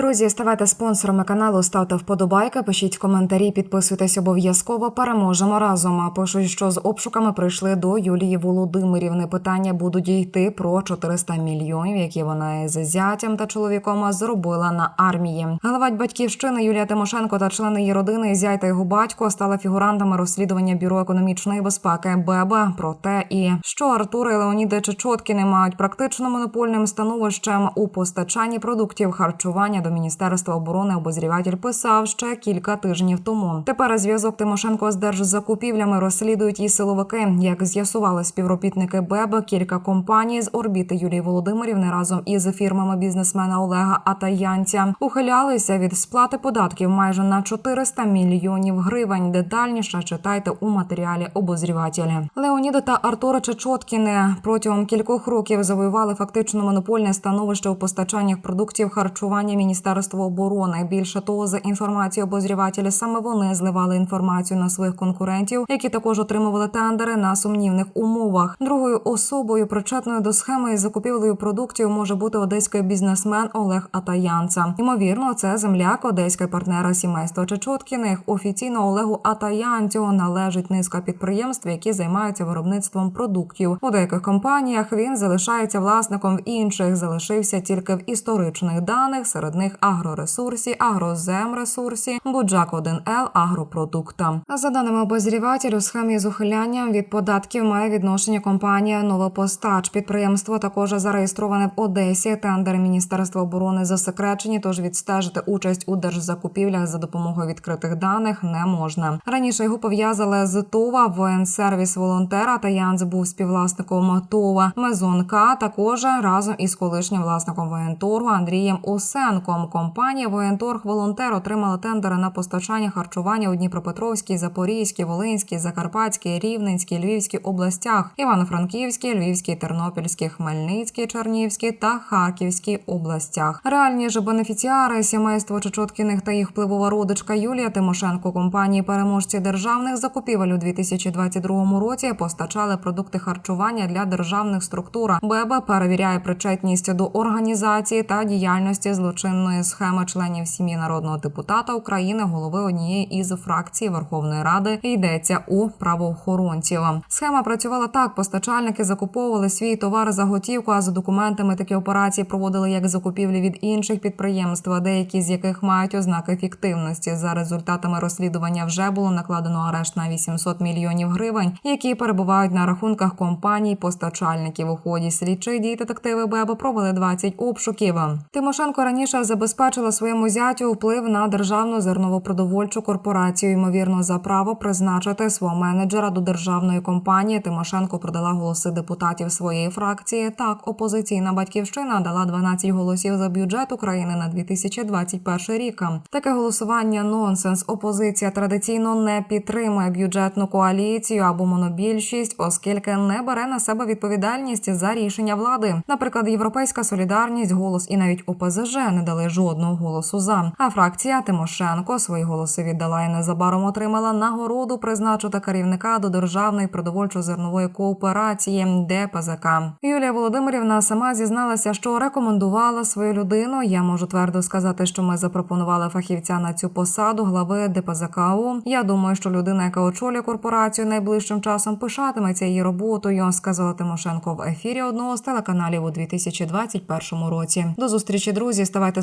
Друзі, ставайте спонсорами каналу, ставте вподобайки, пишіть коментарі, підписуйтесь обов'язково. Переможемо разом. А пишуть, що з обшуками прийшли до Юлії Володимирівни. Питання будуть йти про 400 мільйонів, які вона із зятям та чоловіком зробила на армії. Глава батьківщини Юлія Тимошенко та члени її родини, зять та його батько стали фігурантами розслідування бюро економічної безпеки БЕБ. Про те, і що Артур і Леоніда Чечоткіни мають практично монопольним становищем у постачанні продуктів харчування до міністерства оборони. Обозріватель писав ще кілька тижнів тому. Тепер зв'язок Тимошенко з держзакупівлями розслідують і силовики. Як з'ясували співробітники БЕБ, кілька компаній з орбіти Юлії Володимирівни разом із фірмами бізнесмена Олега Атаянця ухилялися від сплати податків майже на 400 мільйонів гривень. Детальніше читайте у матеріалі обозрівателя. Леоніда та Артура Чечоткіни протягом кількох років завоювали фактично монопольне становище у постачаннях продуктів харчування Міністерства оборони. Більше того, за інформацією обозрівателя, саме вони зливали інформацію на своїх конкурентів, які також отримували тендери на сумнівних умовах. Другою особою, причетною до схеми із закупівлею продуктів, може бути одеський бізнесмен Олег Атаянца. Ймовірно, це земляк одеського партнера сімейства Чечоткіних. Офіційно Олегу Атаянцю належить низка підприємств, які займаються виробництвом продуктів. У деяких компаніях він залишається власником в інших, залишився тільки в історичних даних. Серед них агроресурсі, агроземресурсі, Буджак 1Л, агропродукта. За даними обозрівателю, схемі з ухилянням від податків має відношення компанія Новопостач. Підприємство також зареєстроване в Одесі. Тендери Міністерства оборони засекречені, тож відстежити участь у держзакупівлях за допомогою відкритих даних не можна. Раніше його пов'язали з ТОВА, воєнсервіс волонтера та Янц був співвласником ТОВА Мезонка. Також разом із колишнім власником воєнторгу Андрієм Осенком. Компанія Воєнторг Волонтер отримала тендери на постачання харчування у Дніпропетровській, Запорізькій, Волинській, Закарпатській, Рівненській, Львівській областях, Івано-Франківській, Львівській, Тернопільській, Хмельницькій, Чернігівській та Харківській областях. Реальні ж бенефіціари сімейство Чечоткіних та їх впливова родичка Юлія Тимошенко компанії переможці державних закупівель у 2022 році постачали продукти харчування для державних структур. БЕБ перевіряє причетність до організації та діяльності злочинної схеми членів сім'ї народного депутата України, голови однієї із фракцій Верховної Ради. Йдеться у правоохоронців. Схема працювала так: постачальники закуповували свій товар за готівку, а за документами такі операції проводили як закупівлі від інших підприємств, деякі з яких мають ознаки фіктивності. За результатами розслідування вже було накладено арешт на 800 мільйонів гривень, які перебувають на рахунках компаній постачальників. У ході слідчих дій детективи БЕБ провели 20 обшуків. Тимошенко раніше забезпечила своєму зятю вплив на державну зерново-продовольчу корпорацію. Ймовірно, за право призначити свого менеджера до державної компанії. Тимошенко продала голоси депутатів своєї фракції. Так, опозиційна батьківщина дала 12 голосів за бюджет України на 2021 рік. Таке голосування нонсенс. Опозиція традиційно не підтримує бюджетну коаліцію або монобільшість, оскільки не бере на себе відповідальність за рішення влади. Наприклад, Європейська солідарність, голос і навіть ОПЗЖ не дали жодного голосу за. А фракція Тимошенко свої голоси віддала і незабаром отримала нагороду призначити керівника до державної продовольчо-зернової кооперації ДПЗК. Юлія Володимирівна сама зізналася, що рекомендувала свою людину. Я можу твердо сказати, що ми запропонували фахівця на цю посаду глави ДПЗКУ. Я думаю, що людина, яка очолює корпорацію, найближчим часом пишатиметься її роботою, сказала Тимошенко в ефірі одного з телеканалів у 2021 році. До зустрічі, друзі. Ставайте